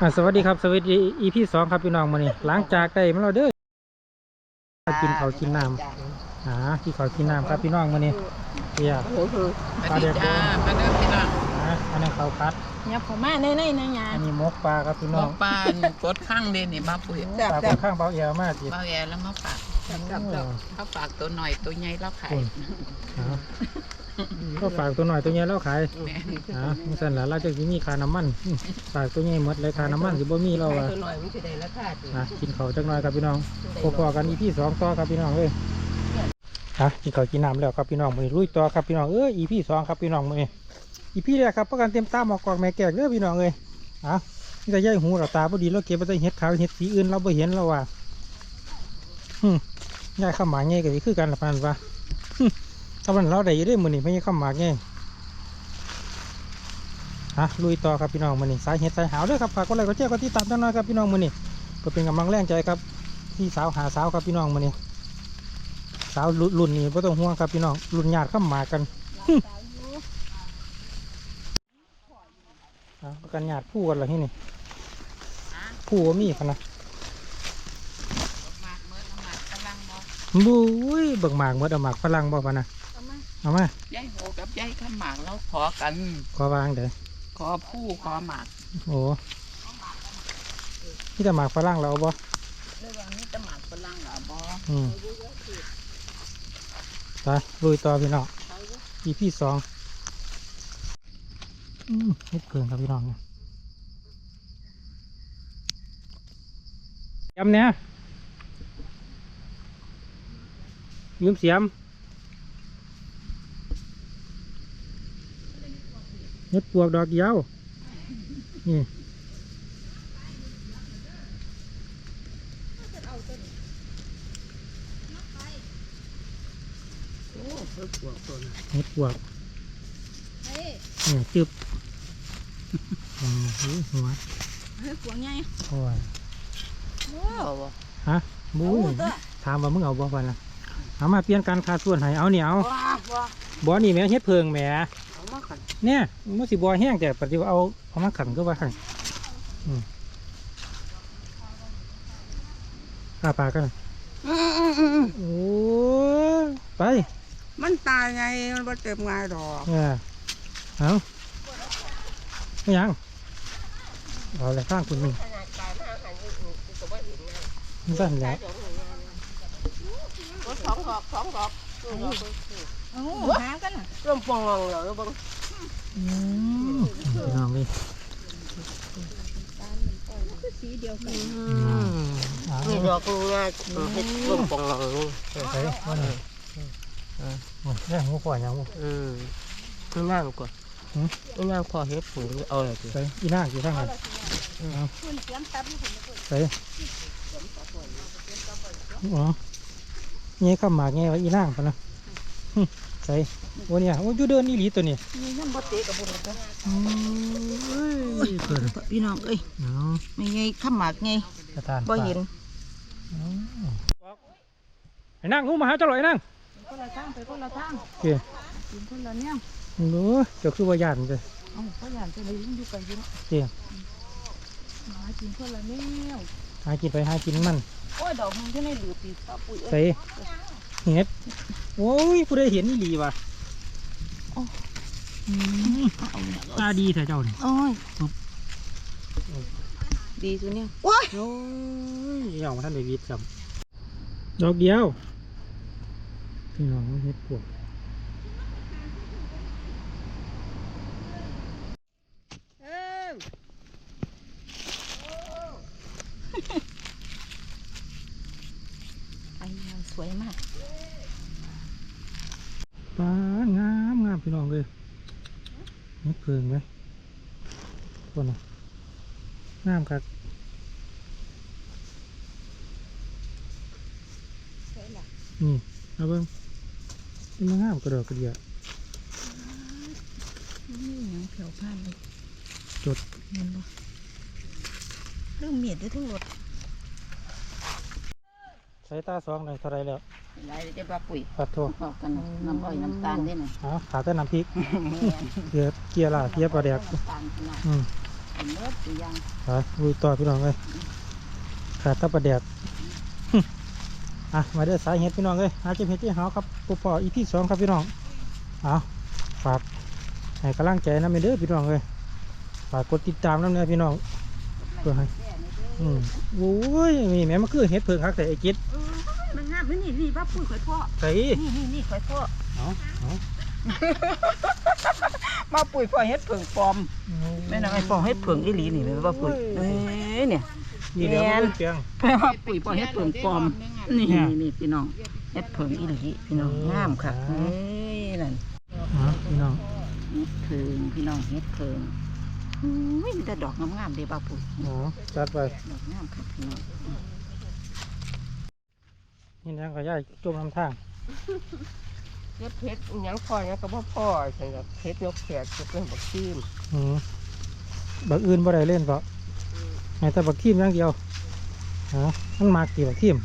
อ่าสวัสดีครับสวัสดีอีพีสองครับพี่น้องมานี่หลังจากได้มาเราเด้อมากินเขาวกินน้ำอ่ากินเขาวกินน้ำครับพี่น้องมานี่เฮียสวัสดีจ้ามาเด้อพี่น้องอ่าอันนี้ข้าวผัด ยับเข้ามาในในนะยาอันนี้หมกปลาครับพี่หมน้อองปลากดข้างเด่นนี่บ้าปุ๋ยปลาค่อนข้างเบาเอียวมากจีบ้าแย่แล้วมาฝากเขาฝากตัวหน่อยตัวใหญ่แล้วขายอ่า ก็ฝากตัวหน่อยตัวใหญ่แล้วขายแม่นอ่ามันสั่นละเราจะสิมีค่าน้ำมันอืมฝากตัวใหญ่หมดเลยค่าน้ำมันสิบ่มีเราอะตัวหน่อยมันจะได้ราคาดีอะกินเขาวจักหน่อยครับพี่น้องพอๆกันอีพีสองต่อครับพี่น้องเลยอะกินเขาวกินน้ำแล้วครับพี่น้องมือนี้ลุยต่อครับพี่น้องเอออีพีสองครับพี่น้องมือนี้อีพีแรกครับประกันเต็มตาหมอกกอกแม่แก่เด้อพี่น้องเลยอะนี่จะย่ายหูเราตาพอดีเราเก็บไปได้เห็ดขาวเห็ดสีอื่นเราไม่เห็นเราว่าหึย่ายข้าวหมากไงก็สิคือกันละพันว่า หึถ้ามันเราได้อยังได้มือนี้ไม่ใช่ข้าวหมากไงฮะลุยต่อครับพี่น้องมือนี้สายเห็ดสายหาวเด้อครับฝากกดไลค์กดแชร์กดติดตามจังหน่อยครับพี่น้องมือนี้ก็เป็นกำลังแรงใจครับที่สาวหาสาวครับพี่น้องมาเนี่ยสาวรุ่นรุ่นนี้ไม่ต้องห่วงครับพี่น้องรุ่นญาติเข้ามากันหึเอาประกันญาติผู้กันเหรอที่นี่ผู้ว่ามีพะนะมากเมื่อมากกำลังบ่บุ้ยเบิ่งหมากเมื่อเอาหมากฝรั่งบ่พะนะ เอามายายโหกับยายข้ามหมากแล้วขอกัน ขอวางเด้อขอผู้ขอหมาก โอ้ที่จะหมากฝรั่งเราเอาบ่เรื่องนี้จะหมากฝรั่งเหรอบ่อืมไปลุยต่อพี่น้องอีพี่สองอืมเฮ็ดเกินครับพี่น้องเนี่ยยำเนี่ยยืมเสียม เฮ็ดปวกดอกเดียวนี่โอ้เพิ่งปวกตัวน่ะเฮ็ดปวกเนี่ยจึบอืมหูหัวเฮ้ยขวงใหญ่โอ้ยว้าวบ่ฮะบูถามว่ามึงเอาบ่ฟันนะเอามาเปลี่ยนการคาส่วนให้เอาเนี่ยเอาว้าวว้าวบ่อนี่แหม่เฮ็ดเพิงแหม่เอา มากันเนี่ยมันสิบ่อแห้งแต่ปฏิว่าเอาเอามาขังก็ว่าขังอืมอ้าปากกันน่ะโอ้ยไป มันตายไงมันบ่เต็มง่ายดอกเนี่ยเอาไม่ยังเอาเลยข้างคุณนี่มันสั่นแล้วสองดอกสองดอกโอ้ หากันน่ะเริ่มฟองเหรอบ่อืมพี่น้องนี่สีเดียวกันเอานี่ดอกง่ายเฮ็ดเริ่มฟองเหรอไปว่าหน่อยโอ้ยเนี่ยหัวขวานยังบ่อืมข้างล่างก่อนหืมข้างล่างพอเฮ็ดผงเอาอะไรดีไปอีน่าอยู่ข้างไหนเอาคุณเสียงตับนี่ผมไปอ๋อเงี้ยข้ามหมากเงี้ยไว้อีน่างพะนะหึ ใส่โอ้เนี่ยโอ้ยอยู่เดินนี่หลีตัวนี้มีน้ำบ่เตะกับบ่ได้อืมเอ้ยเกิดพี่น้องเอ้ยเนาะไม่ไงข้ามหมากไงกระทานบ่เห็นอ๋อไอ้นั่งงูมาหาเจ้าหน่อยนั่งคนละทางไปคนละทางโอเคกินคนละเนี่ยโอ้ยเจ้าคือว่าย่านเลยเอ้าเขาย่านจะได้อยู่กันอยู่เนาะโอเคหากินคนละแนวหากินไปหากินมันโอ้ยดอกมันก็ได้เหลือปีป้าปุ๋ยเอ้ยใส่ เห็ดโอ้ยผู้ใดเห็นนี่หลีว่ะอืมเอาเนี่ยตาดีเถอะเจ้านี่โอ้ยปุ๊บดีตัวเนี้ยว้ายโอ้ยเหี่ยวมาท่านเดวิดจำดอกเดียวพี่น้องเฮ็ดปวก เอ้ยไอ้ยางสวยมาก ปลางามงามพี่น้องเลยเฮ็ดเพิงไหมคนน่ะงามครับสวยล่ะนี่เอาเบิ้งนี่มันงามกระดอกกระเดียนี่ยังเผียวผ่านเลยจดเห็นบ่เรื่องเมียดได้ทั้งหมด ใช้ตาสองเลยเท่าไรแล้วไรจะบ้าปุ๋ยปัดโทษบอกกันน้ำอ้อยน้ำตาลได้หน่อยเอาขาแต่น้ำพริกเกียร์เกียร์ล่ะเกียร์ปลาแดกน้ำตาลขนาดอืมกินเลิศตัวยังไปลุยต่อพี่น้องเลยขาดตะประแดดหึอะมาเด้อสายเห็ดพี่น้องเลยหาเจ็บเห็ดที่หาครับปุ๊บปออีพีสองครับพี่น้องเอาฝากให้กำลังใจนะเมเด้อพี่น้องเลยฝากกดติดตามน้ำเนื้อพี่น้องเพื่อให้ อืมโอ้ยนี่แม่มาคือเห็ดเพิ่งคักแต่ไอ้จิตเออมันงามนี่นี่นี่ป้าปุ้ยข่อยพ่อ ใส่นี่นี่นี่ข่อยพ่อ เอาเอามาปุ๋ยพ่อเฮ็ดเผิงปลอมแม่นางไอ้พ่อเฮ็ดเผิงอีหลีนี่แม่ป้าปุ้ยเอ้ยเนี่ย นี่เดี๋ยวมันเปียงแม่ว่าปุ๋ยพ่อเฮ็ดเผิงปลอม นี่เนี่ย นี่พี่น้องเฮ็ดเผิงอีหลีพี่น้องงามค่ะเอ้ยนั่นอ๋อพี่น้องเฮ็ดเผิงพี่น้องเฮ็ดเผิง อุ้ยมีแต่ดอกงามๆเด้ป้าปุ้ยอ๋อจัดไปดอกงามค่ะพี่น้องนี่นะก็ย่ายจมน้ำทางเฮ็ดเพชรอิหยังพ่ออิหยังก็บ่พ่อฉันก็เพชรยกแขกจะเป็นบักซีมอืมบักอื่นบ่ได้เล่นเปล่าให้แต่บักทีมอย่างเดียวอ๋อมันมากกี่บักทีม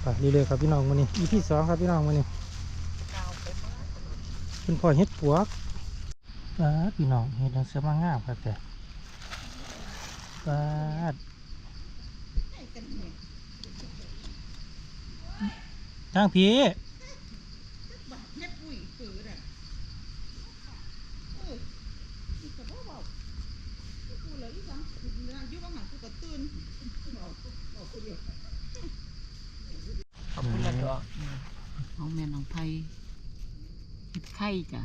ไปเรื่อยๆครับพี่น้องมื้อนี้อีพีสองครับพี่น้องมื้อนี้เป็นพ่อเฮ็ดปวก ปาดพี่น้องเฮ็ดนังเสือมางามครับแต่ปาดทางพี่ขอบคุณละดอกน้องแม่น้องไผ่เฮ็ดไข่จ้ะ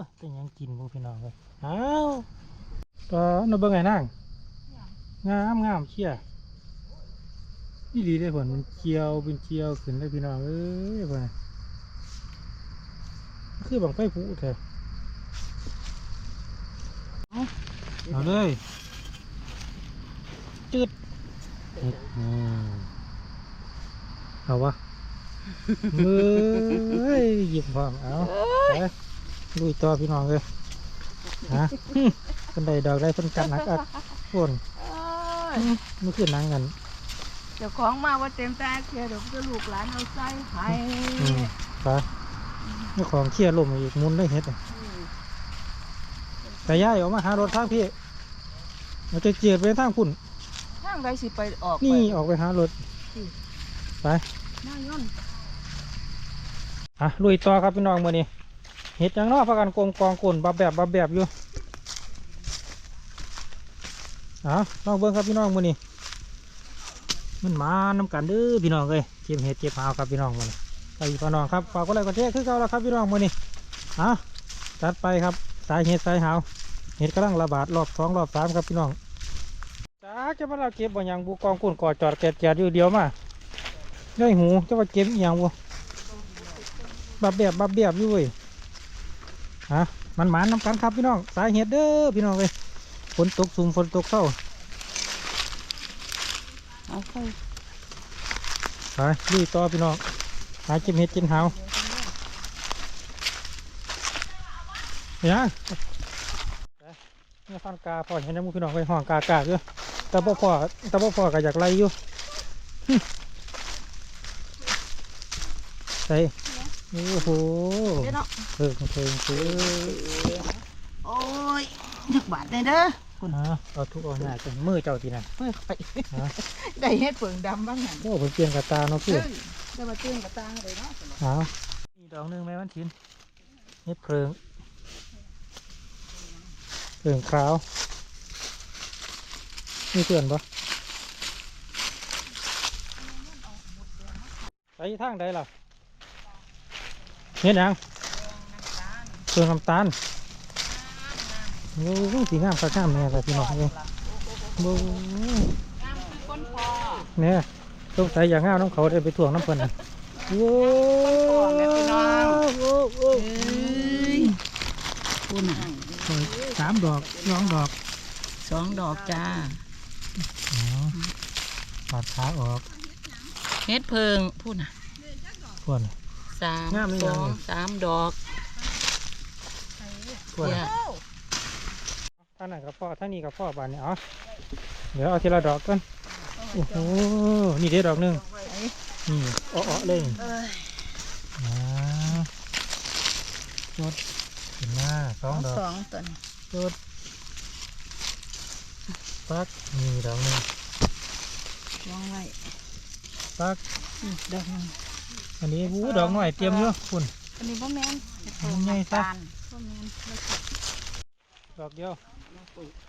โอ้ยเป็นหยังกินพวกพี่น้องเลยอ้าวปลาเนาเบิ่งไงนางงามงามเชี่ยนี่ดีได้ผลมันเจียวเป็นเจียวขึ้นเลยพี่น้องเอ้ยพวกนี้คือบังไฟผุเถอะเอาเอาเลยจืดอืมเอาวะมือหยิบพร้อมเอาไป ลุยต่อพี่น้องเลยฮะคนใดดอกได้คนกันหนักอักฝนมันคือหนังกันเจ้าของมาว่าเต็มตาเคียเดี๋ยวจะลูกหลานเอาใส่ให้อืมไปนี่ของเคี่ยลมอีกมุนได้เฮ็ดอะแต่ย่ายออกมาหารถทางพี่มันจะเจียดไปทางพุ่นทางใดสิไปออกนี่ออกไปหารถไป หน้าย่นอะลุยต่อครับพี่น้องมื่อนี้ เห็ดยังเนอพากันกลมกองกลนบับแบบบับแบบอยู่อะลองเบิ้งครับพี่น้องมือนี้มันมาน้ำกันเด้อพี่น้องเลยเก็บเห็ดเก็บหาวครับพี่น้องมือนี้ไปพี่น้องครับฝากก็ไลค์กดแชร์คือเก่าแล้วครับพี่น้องมือนี้อะจัดไปครับสายเห็ดสายหาวเห็ดกำลังระบาดรอบสองรอบสามครับพี่น้องจ้าจะมาเราเก็บบ่หยังบูกองกุ่นก่อจอดแกดแกดอยู่เดียวมาย่อยหูจะว่าเก็บอหยังบูบับแบบบับแบบอยู่เว้ย ฮะมันหมานน้ำกันครับพี่น้อง สายเห็ดเด้อพี่น้องเลยฝนตกสูงฝนตกเศร้าเอาไข่ไปลุยต่อพี่น้อง หาจิ้มเห็ดจิ้มหาวเดี๋ยวนะไปเนี่ยฟันกาพอเห็นน้ำมูกพี่น้องไปห้องกากากอยู่แต่บ่พอแต่บ่พอก็อยากไล่อยู่หึใส่ โอ้โหเด้อเนาะเพิ่งเพิ่งเพิ่งโอ้ยจักบาทได้เด้อคุณอ่าเอาทุกเอาหน้าจนมือเจ้าทีน่ะเพื่อไปฮะได้เฮ็ดเผิงดำบ้างหั่นโอ้ผมเปลี่ยนกระตาเนาะพี่เอ้ยจะมาตื้นกับตาเลยเนาะเอาอีกดอกหนึงไหมวันทินเฮ็ดเพลิงเพลิงขาวมีเพื่อนปะไปทางใดล่ะ เฮ็ดหยังเพลิงน้ำตาลโอ้โหสีงามสักงามแน่เลยพี่น้องเลยโอ้โหคนพอเนี่ยสงสัยอย่างงามน้องเขาได้ไปถ่วงน้ำเพิ่นน่ะโอ้โหโอ้โหเอ้ยคุณน่ะสามดอกสองดอกสองดอกจ้าอ๋อปาดขาออกเฮ็ดเพิงพูดน่ะพวน สามงามไหมสงามองไหมสามดอกพวนเนี่ยท่านไหนกับพ่อท่านนี้กับพ่อบานเนี่ยอ๋อเดี๋ยวเอาทีละดอกกันโอ้โหนี่เด็ดดอกหนึ่งนี่อ้อๆเลยเอ้ยอ่าจดขึ้นหน้าสองดอกสองตัวนี้จุดปักนี่ดอกหนึงวางไว้ปักอืมดอกหนึง อันนี้วูดอกหน่อยเตรียมอยู่คุณอันนี้บ่แม่นมันใหญ่ซะบ่แม่นดอกเดียว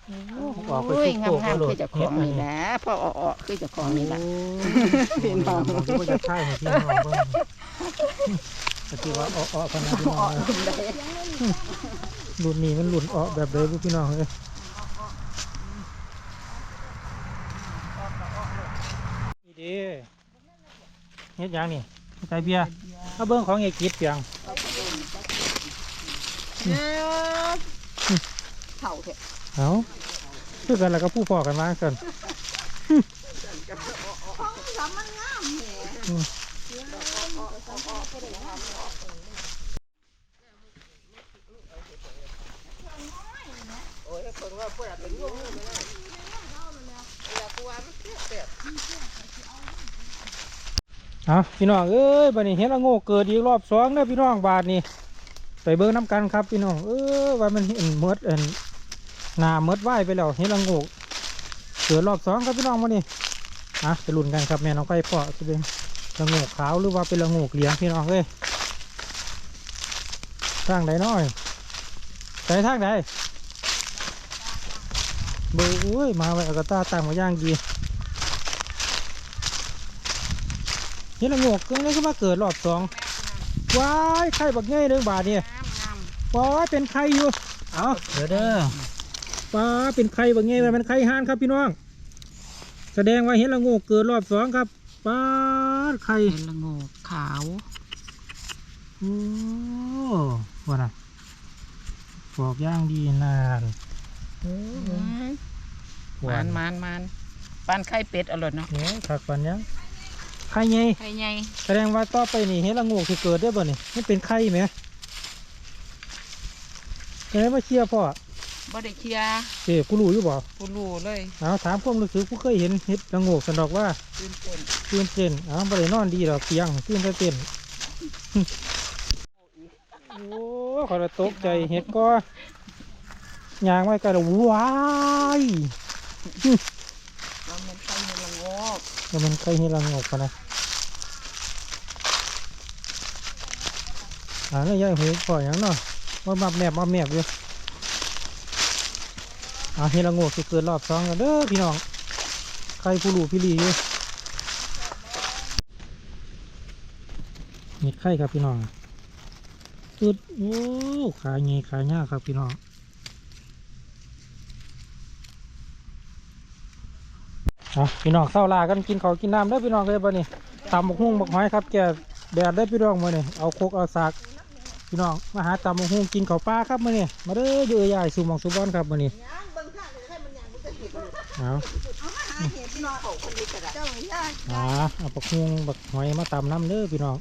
โอ้ออกไปยทุกงาโต๊ะมก็ๆโหลดคือเจ้าของนี่แหละพอเอาออกคือเจ้าของนี่แหละพี่น้องผมก็จะใช่ให้พี่น้องเบิ่งก็คือว่าอ้อๆกันนะพี่น้องเอ้ยรุ่นนี้มันรุ่นอ้อแบบใดบุพี่น้องเอ้ยนี่เดีเฮ็ดหยังนี่ ใจเบียร์ถ้าเบิ่งของเอกกิจเปียงเท่าเถอะเอาคือกันแล้วก็ผู้พอกันมากันอืมเอาพี่น้องเอ้ยบัดนี้เห็นละโง่เกิดอีกรอบสองเด้อพี่น้องบาทนี่ไปเบิ่งน้ำกันครับพี่น้องเออว่ามันเห็นเมดเอ็นหนาเมดไหวไปแล้วเห็นละโง่เกิดรอบสองครับพี่น้องมานี่อะไปลุ้นกันครับแม่น้องไก่ปอจะเป็นละโง่ขาวหรือว่าเป็นละโง่เหลียงพี่น้องเอ้ยทางใดน้อยใส่ทางใดเบื่อเอ้ยมาไว้เอากระตาตั้งมาย่างดีเห็ นละโง่เกิดเลยขึ้นมาเกิดรอบสองว้ายไข่บักเง่ยเรื่องบาทเนี่ยว้ายเป็นไข่อยู่ เอาเดี๋ยวเด้อป้าเป็นไข่บักเง่ยมันเป็นไข่ห่านครับพี่น้อง แสดงว่าเห็นละโงกเกิดรอบสองครับป้าดไข่เห็นละโงกขาวโอ้ว่าน่ะปอกย่างดีนานโอ้มานมานมานปานไข่เป็ดอร่อยเนาะเนี่ยผักปันยัง ไข่ไงไข่ใหญ่แสดงว่าต่อไปนี่เห็นละโงกที่เกิดได้อบ่นี่มันเป็นไข่ไหมแกมาเชียร์พ่อบ่ได้เคลียร์เจ๊กูรู้อยู่บ่กูรู้เลยเอาถามความรู้สึกผู้เคยเห็นเห็ดละโงกสันดอกว่าตื่นเต้นตื่นเต้นอ้าวบ่ได้นอนดีดอกเตียงตื่นแต่เต้นโอ้ขอละตกใจเห็ดก็ยางไว้กันว้าย ว่ามันไข่เห็นละโงก แล้วมันใกล้เห็ดละโงกปะนะอ่านี่ยายหูปล่อยอย่างเนาะว่ามาแมบมาแมบอยู่อ่าเห็ดละโงกสิเกิดรอบสองกันเด้อพี่น้อง ใครผู้รู้พี่ลีอยู่เห็ดไข่ครับพี่น้องตึดโอ้ขาเงยขาเงาครับพี่น้อง อะพี่น้องเศร้าลากันกินข้าวกินน้ำได้อพี่น้องเลยบ่นี่ตำบักหุ่งบักหอยครับแกแดดได้อพี่น้องมาเนี่ยเอาโคกเอาสากพี่น้องมาหาตำบักหุ่งกินข้าวปลาครับมาเนี่ยมาเด้ออยู่ใหญ่สู่หมองสู่บอนครับมานี่เอาอ่าเอาบักหุ่งบักหอยมาตำน้ำเด้อพี่น้อง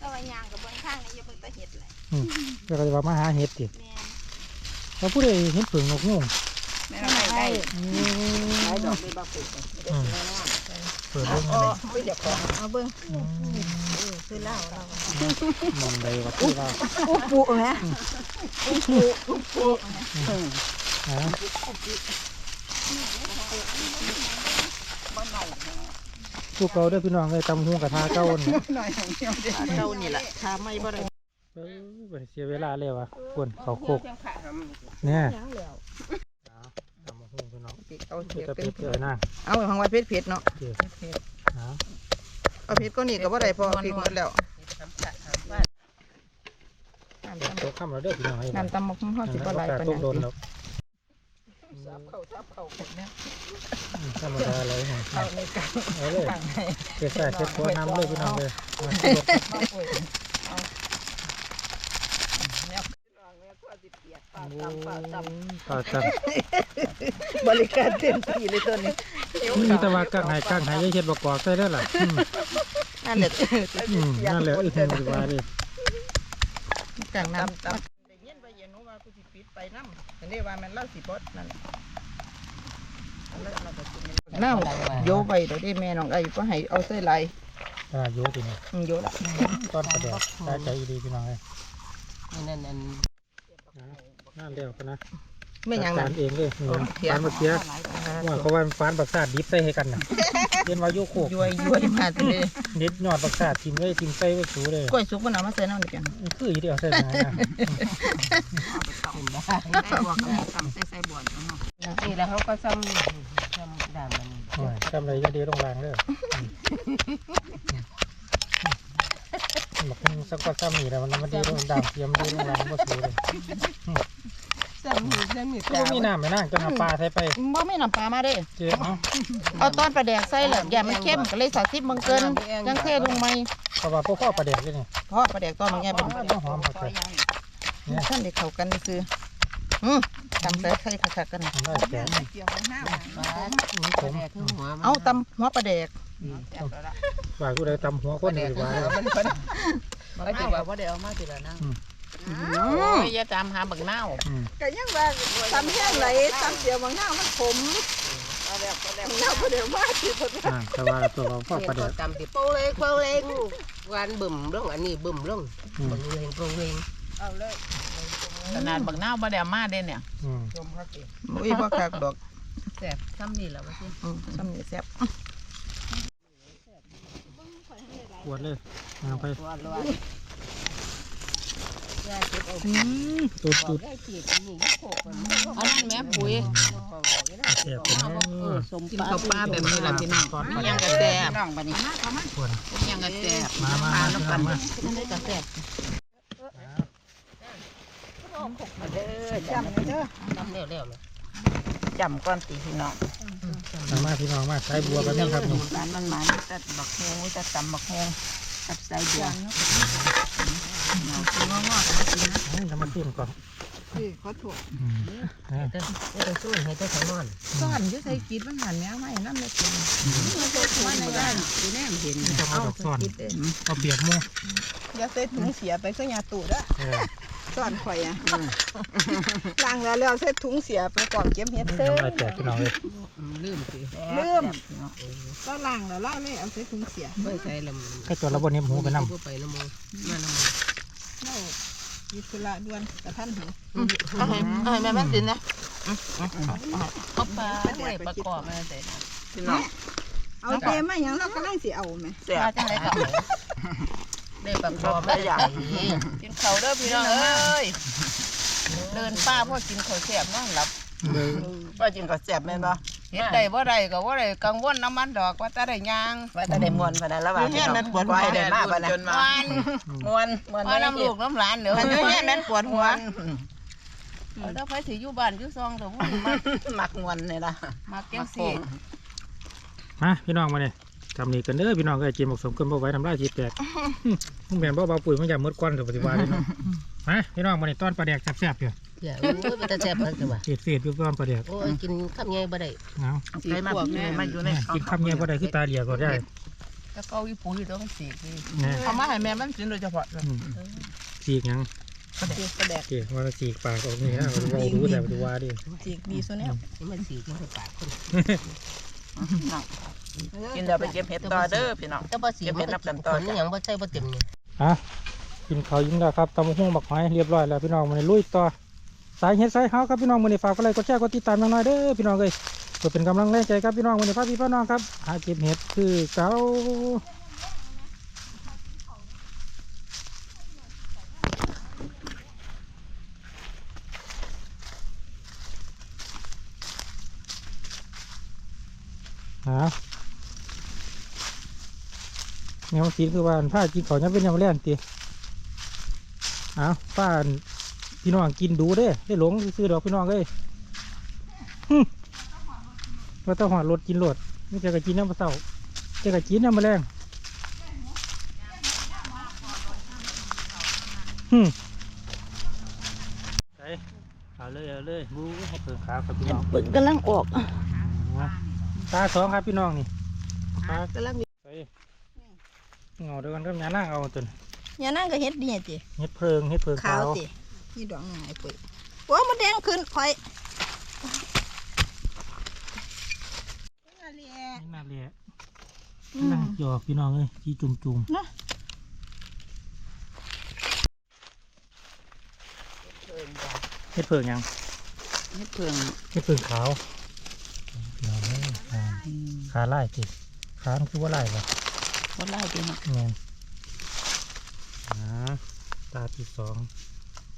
ก็ว่ายางกับบนข้างนี่อย่าเพิ่งตะเห็ดเลยอืมแล้วก็จะว่ามาหาเห็ดดิแม่เราพูดได้เห็นผึ่งนกงูแม่น้อง ไก่ได้อืหลายมดอกเลยบ่ปลูกเปิดเรื่องอ๋ออะไรไม่อยากขอเอาเบิ่งคือเหล้าเรามองใดว่าที่ว่าอุปุไหมฮะทุกเก่าเด้อพี่น้องเลยตำหูกระทาเก่าเนี่ยหน่อยของเดียวเดียวเจ้านี่แหละทาไม่บ่ได้เอ้ยบ่ได้เสียเวลาเลยวะกวนเขาโคกเสียงขาหำเนี่ย พี่น้องเอาเพื่เผ็อดจะเป็เป็นนเจอหน้าเอาของไว้เผ็ดเผ็ดเนาะเจ๊เอาเอาเผ็ดก็นี่ก็บ่ได้พอพริกหมดแล้วโตข้ามเราเด้อพี่น้องให้น้ำตำบักหุ่งทอดสิบ่หลายปาปานต้มนั้นโดนสิแล้วซับเข้าซับเข้าคนเนี้ยอืมธรรมดาเลยฮะเอาในกลางเอาเลยกลางให้เจ๊ใส่เช็ดตัวน้ำเลยพี่น้องเลยเอา มาปุ๋ยเอาแนวลองแม่ตัวสิเปียกปาด ตำปาดตปาดจับำบริการเต็มที่เลยตัวนี้มีแต่ว่ากังหายกังหายยังเห็ดบกกอกใส่ได้อล่ะอืมนั่นแหละอืมนั่นแหละอีกหนึ่งว่าดิกลางน้ำตำได้ยินไปเย็นว่ากูสิปิดไปน้ำอันนี้ว่ามันเล่าสิบดนั่นแหละน้ำโยไปเดี๋ยวได้แม่น้องไอ้ก็ให้เอาใส่ไหลอ่าโยติเนี่ยอืมโยละตอนกระเดียดใจดีพี่น้องเลยอันนั้น อันนั่นเดียวกันนะไม่หยังจันั่ดนการเองเลยนี่โอ้นะเทียฟานมะเขือว่าเขาว่าฟานบักซาดดิบใส่ให้กันน่ะเรียนว่าโยโคกย้วยย้วยมาติเลยเด็ดยอดบักซาดทิมเลยทิมใส่ไว้สูเลยกล้วยสุกมันเอามาใส่น้ำนี่กันมันคืออยู่เดียวใส่ไหนนะใส่บวกกับตำใส่ใส่บวกเนาะนี่แล้วเขาก็ซ้ำซ้ำด่านมันโอ้ยทำอะไรก็ดีลงรางเลย มันสักก็ซ้ำนี่แหละมันมันดีลงดามเทียมดีลงรางบ่สูเลยซ้ำนี่ซ้ำนี่ก็มีน้ำไหมนั่งจนเอาปลาใส่ไปบ่ไม่น้ำปลามาเด้เจ๊เอาตอนปลาแดกใส่แหละอย่ามันเข้มก็เลยสาสิบมังเกินยังเทลงไหมเพราะว่าพวกพ่อประเด็กนี่พราะปลาแดกตอนมันแง่เป็นต้องหอมผักเลยท่านเด็กเขากันซื้ออืม ตำใส่ไข่คักๆกันมันได้แก่มันขมแดกขึ้นหัวมันเอาตำหัวปลาแดกว่ากูได้ตำหัวคนดีกว่าเลยมันคนก็จะว่าเดี๋ยวเอามาทีละนั่งอืโอ้มยอย่าตามหาบักเน่าอืมก็ยังว่าตำแห้งไหลตำเสียวบางหน้ามันขมหน้าบ่เดี๋ยวมาสิเพิ่นอ่าแต่ว่าตัวเราพ่อประเด็กตำติโป้เล้งโป้เล้งวันบึ่มร่องอันนี้บึ่มร่องอืมบึ่มเล้งโป้เล้งเอาเลย ขนาดบักเน่าบ่ได้เอามาเด้เนี่ยอืมอุ้ยบ่คักดอกแซ่บซ้ำนี่แหละว่าสิอืมซ้ำนี่แซ่บปวดเลยเอาไปตัวรวดตุดตุดได้จีบนี่ยี่โคกมันอันนั้นแม่ปุ๋ยเสียบเป็นแน่สมกินข้าวปลาแบบนี้ล่ะพี่น้องมีหยังก็แซ่บน้องบัดนี้ปวดมีหยังก็แซ่บมามามาพี่น้องมา มันได้ก็แซ่บ เด้อจำเลยเด้อจำเร็วเร็วเลยจำก้อนตีพี่น้องมามาพี่น้องมาใช้บัวกันนี่ครับนี่ร้านมันหมาแต่บักแฮงแต่ตำบักแฮงกับใส่บัวให้น้ำมันขึ้นก่อน คือขอโทษอืมนี่เต้เต้สู้ให้เต้เขานอนซ่อนอยู่ใส่กีดมันหันแมวไม่น้ำเลยกินว่าในบ้านสิแนมเห็นเอาดอกซ่อนเอาเปียกหมูอย่าใส่ถุงเสียไปก็ยาตูดอะเออซ่อนข่อยอะล้างแล้วแล้วใส่ถุงเสียไปก่อนเก็บเห็ดเด้อน้ำลายแตกพี่น้องเลยลืมสิลืมก็ล้างแล้วล้างเลยเอาใส่ถุงเสียไม่ใช่ลำก็ตัวระบบนี้หูไปน้ไปน้ำมูมาน้ำมูเรา มีธุระด่วนกระทันหันเอาให้เอาให้แม่มันกินนะเอาปลาไว้ประกอบมาใส่พี่น้องเอาเตมาหยังเราก็ลังสิเอาแม่แซ่บจังได๋ครับได้ประกอบไม่อยากกินข้าวเด้อพี่น้องเอ้ยเดินป้าพ่อกินข้าวแซ่บนอนหลับว่ากินก็แซ่บแม่นบ่ เฮ็ดได้บ่ได้ก็บ่ได้กังวลน้ำมันดอกว่าจะได้ย่างว่าแต่ได้มวนพนันแล้วว่าพี่น้องปวดหัวได้มากพนันวันมวนมวนว่าน้ำลูกน้ำหลานเดี๋ยวมันอยู่เนี่ยแม่นปวดหัวเอาเด้อไปสิอยู่บ้านอยู่ซองเดี๋ยวมึงมามักมวนนี่ล่ะมาเก็บสิำมาพี่น้องมาเนี่ยทำนี่กันเด้อพี่น้องก็จีนหมกสมกันบ่ไหว้ทำลายจีแตกมึงแม่นบ่เบาปุ๋ยมันอย่ามืดควันเถอะปฏิวัติเลยเนาะมาพี่น้องมาเนี่ยต้อนปลาแดกแซ่บๆอยู่ อย่าโอ้ยมันจะแซ่บมากเลยว่ะเสียดเสียดอยู่ต้อนปลาแดกโอ้ยกินข้าวใหญ่บ่ได้เอาใครมาพี่มาอยู่ในแม่กินคำเงี้ยบ่ได้คือตาเหลียก็ได้แล้วก็อีปุ๋ยต้องสิสิแน่เอามาให้แม่มันกินโดยเฉพาะอืมสีกหยังจีกระแดกเกี่ว่าสีกปากออกนี่นะเรารู้แต่ปฏิวัติดิจีกดีสุดแล้วนี่มันสีกินใส่ปากคนกินเดี๋ยวไปเก็บเห็ดต่อเด้อพี่น้อง แต่บ่สีมันก็กินคนนี่ยังบ่ใช่บ่เต็มนี่ อะกินข้าวยิ้มแล้วครับตำบักหุ่งบักหอยเรียบร้อยแล้วพี่น้องมันลุยต่อ สายเฮ็ดสายเฮาครับพี่น้องมื้อนี้ฝากกดไลค์กดแชร์กดติดตามน้อยๆเด้อพี่น้องเอ้ยเพื่อเป็นกำลังแรงใจครับพี่น้องมื้อนี้พาพี่พ่อน้องครับหาเก็บเห็ดคือเก่าหาแนวสีคือว่าผ้ากินเขาวยังเป็นยังแรงตีอ้าวป้าน พี่น้องกินดูเด้ได้หลงซื้อดอกพี่น้องเอ้ยหึว่าต้องหอดรถกินรถไม่ใช่กะกินน้ำปลาเต่าเจะกะกินน้ำแมลงหึไปเอาเลยเอาเลยบูให้เปิดขาครับพี่น้องปึกกำลังออกตาสองครับพี่น้องนี่ตากำลังมีไปเงาเดียวกันก็ยานั่งเอาตัวนี้อย่านั่งก็เฮ็ดดีติเฮ็ดเพิงเฮ็ดเพิงขาวติ นี่ดอกหงายปุ๋ยโอ้มันแดงขึ้นข่อยนี่น่าเละนั่งหยอกพี่น้องเอ้ยจีจุ่มจุ่มเนาะๆเฮ็ดเผือกหยังเฮ็ดเพิ่งเฮ็ดเผือกขาวพี่น้องเอ้ยอ่าขาไล่ติขามันคือว่าไล่บ่บ่ไล่เด้เนาะแม่นอ่าตาที่สอง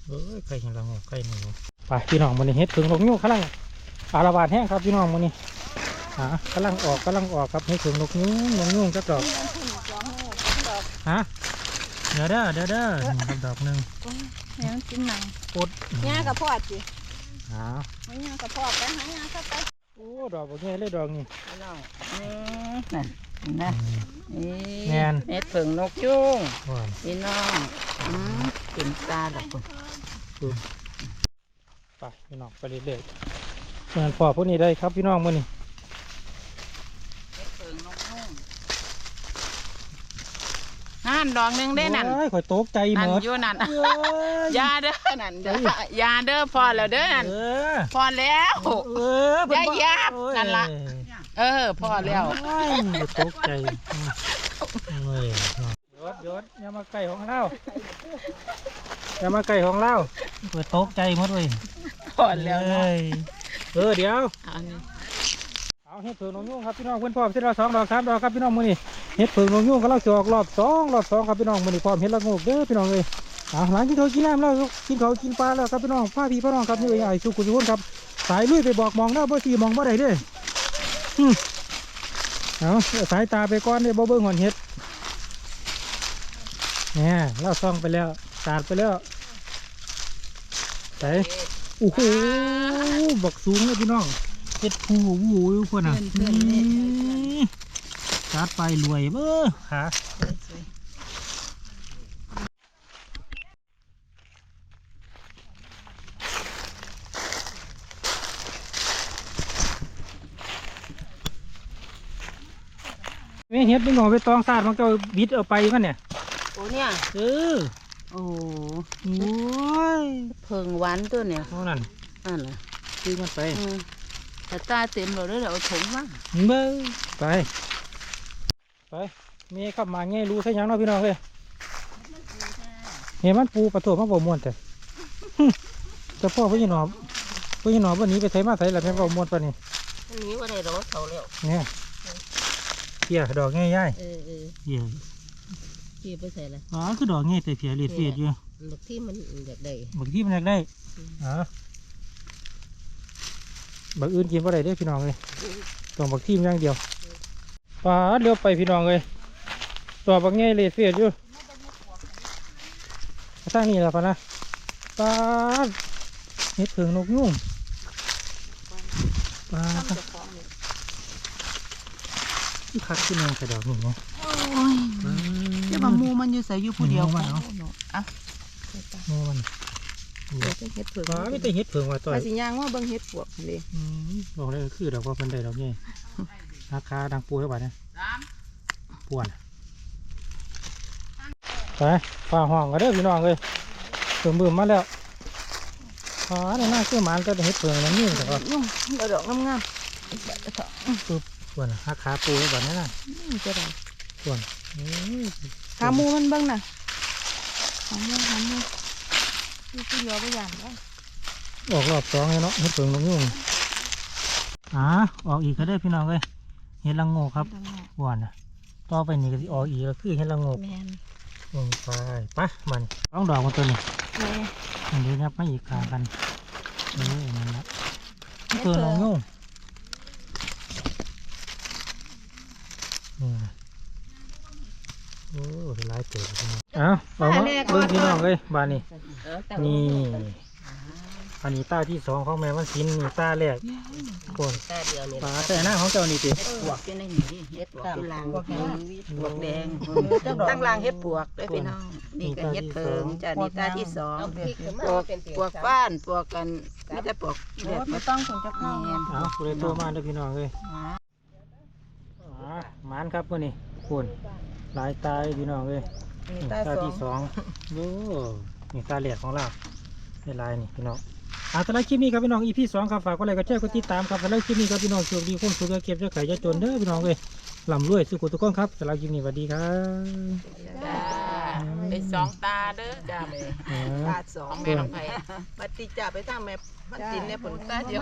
เอ้ยใครเห็นละงอกใครหนูไปพี่น้องมันนี่เฮ็ดถึงลงยูกำลังอารวาสแห้งครับพี่น้องมันนี่อ่ากำลังออกกำลังออกครับเฮ็ดถึงลงยูลงยูจักดอกฮะเดี๋ยวเด้อเดี๋ยวเด้อนี่ครับดอกหนึ่งแม่มันกินหนังอดย่ากับพ่อจิอ่าไม่ย่ากับพ่อไปหาย่าเข้าไปโอ้ดอกบกใหญ่เลยดอกนี่พี่ น้องอืมนั่นเห็นนะนี่แม่นเฮ็ดเพิ่งนกยุงหวานพี่น้องอืมกินตาดอกพุ่นไปพี่น้องไปเรื่อยๆงานพอพวกนี้ได้ครับพี่น้องมันนี่ เฮ็ดเพิ่งนกยุง นั่นดอกหนึงได้นั่นโอ้ยข่อยตกใจหนั่มนดอยู่นั่นเอ้ยยาเด้อนั่นเด้อยาเด้อพอแล้วเด้อนั่นเออพอแล้ว เออเพิ่นอย่าเหยียบโอ้ยนั่นล่ะ เออพอแล้ว โอ้ยตกใจอืมโอ้ยยศยศอย่ามาใกล้ของเราอย่ามาใกล้ของเราเปิดตกใจหมดเลยพอแล้วเนาะเอ้ยเออเดี๋ยว อันนี้เอาเห็ดเผือกนงยุ่งครับพี่น้องเพื่อนพร้อมเสร็จแล้วสองดอกสามดอกครับพี่น้องมือนี่ เห็ดเผือกนงยุ่งก็เราจะออกรอบสองรอบสองครับพี่น้องมือนี่พร้อมเห็ดละโงกเด้อพี่น้องเลยเอาหลังกินข้าวกินน้ำแล้วกินข้าวกินปลาแล้วครับพี่น้องป้าพี่พ่อน้องครับนี่เอ้ยไอ้สุกุสุขุนครับสายลุยไปบอกมองหน้าบ่สีมองบ่ได้เด้อหึเอาสายตาไปก้อนเด้อบ่เบิ่งหอนเห็ดเนี่ยเราซ่องไปแล้วตาดไปแล้วไหนโอ้โหบักสูงเลยพี่น้องเฮ็ดผูวูอยู่คนอะอืม จัดไปรวยเบ้อขาไม่เฮ็ดไม่งอไปตองซาดมันก็เอาวิดเอาไปมันเนี่ยโอ้เนี่ยเออโอ้โอ้ยเพิ่งหวานตัวเนี่ยเท่านั้นนั่นแหละซื้อมันไปอืมแต่ตาเต็มเลยเด้อเดี๋ยวเอาถุงมาเบ้อไป ไปมีขับมาง่ายรู้ใช่ยังเนาะพี่น้องเลยเห็นมันปูประตูมาบ่ม่วนแต่หึเจะพ่อพี่หนอมพี่หนอมวันนี้ไปใช้มาใส่แล้วแม่นบ่ม่วนปะนี่อันนี้ว่าได้รถเขาแล้วเนี่ยเพียดอกง่ายย่ายเออเออเพียพี่ไปใส่ละอ๋อคือดอกง่ายแต่เพียเลียดเฟียดอยู่บักที่มันอยากได้บางที่มันอยากได้อ๋อบางอื่นกินบ่ได้เด้อพี่น้องเลยต้องบางที่มันอย่างเดียว ปลาดเลี้ยวไปพี่น้องเลยตัวบางง่ายเลียดเฟียดอยู่ทางนี้ละปะนะปลาดเห็ดเพิงนกยุ่งปลาดที่คักขึ้นมาใส่ดอกนี่เนาะโอ้ยเดี๋ยวบางมูมันอยู่ใส่อยู่ผู้เดียวหมู่มันเนาะอะโอ้มันเดี๋ยวจะเฮ็ดเผือกปลาไม่แต่เห็ดเพิงว่าต่อยมาสิย่างว่าเบิ่งเฮ็ดปวกเลยอืมบอกเลยคือดอกว่าเพิ่นได้ดอก นี่ราคาดังปูเท่าไหร่เนี่ยปวนไปฝ่าห้องก็เด้อพี่น้องเลยเพิ่มเบิ่มมาแล้วอ๋อในหน้าคือหมันก็เฮ็ดเพิ่งนั่นนี่แต่ก็ยุ่งเอาดอกงามปวนราคาปูเท่าไหร่นั่นน่ะๆนี่จะได้ปวนอืมขาหมูมันเบิ่งน่ะขาหมูขาหมูนี่คือยอบ่ย่านเด้อออกรอบสองเลยเนาะเฮ็ดเพิ่งลงยุ่งอ่าออกอีกก็ได้อพี่น้องเลย เฮ็ดละโงกครับปวนน่ะต่อไปนี่ก็สิออกอีกก็คือเฮ็ดละโงกแม่นลงไปไปมันต้องดอกมันตัวนี้แม่อันนี้นับมาอีกคางกันเออนั่นแหละตัวน้องโยงนี่นะโอ้ยหลายตัวเลยพี่น้องเอ้าเอามาเบิ่งพี่น้องเลยบานนี้เออแต่นี่ อันนี้ตาที่สองของแม่วันศิลป์นี่ตาแรกก่อนตาเดียวเนี่ยปลาแต่หน้าของเจ้านี่ติปวกอยู่ในนี่ดิเฮ็ดปวกอยู่หลังปวกแดงปวกแดงตั้งรางเฮ็ดปวกด้วยพี่น้องนี่ก็เฮ็ดเพิงจ้ะนี่ตาที่สองเอาพริกขึ้นมาปวกเป็นสีปวกบ้านปวกกันมีแต่ปวกแบบไม่ต้องคนจักน้องเอาคุณเลยโทรมาเด้อพี่น้องเลยอ่าหมานครับมื่อนี้คุณหลายตาเลยพี่น้องเลยนี่นี่ตาตาสองที่สองโอ้นี่ตาเหลียดของเราในลายนี่พี่น้อง อ่าสำหรับคลิปนี้ครับพี่น้องอีพีสองครับฝากกดไลค์กดแชร์กดติดตามครับสำหรับคลิปนี้ครับพี่น้องโชคดีคุ้มสุขเก็บเจ้าไข่ยาจนเด้อพี่น้องเลยลำรวยสุขุทุกคนครับสำหรับคลิปนี้สวัสดีครับจ้าได้สองตาเด้อจ้าแม่เออตาสอของงแม่น้องไผบัดติจ่าไปทางแม่มันตินเนี่ยผลตาเดียว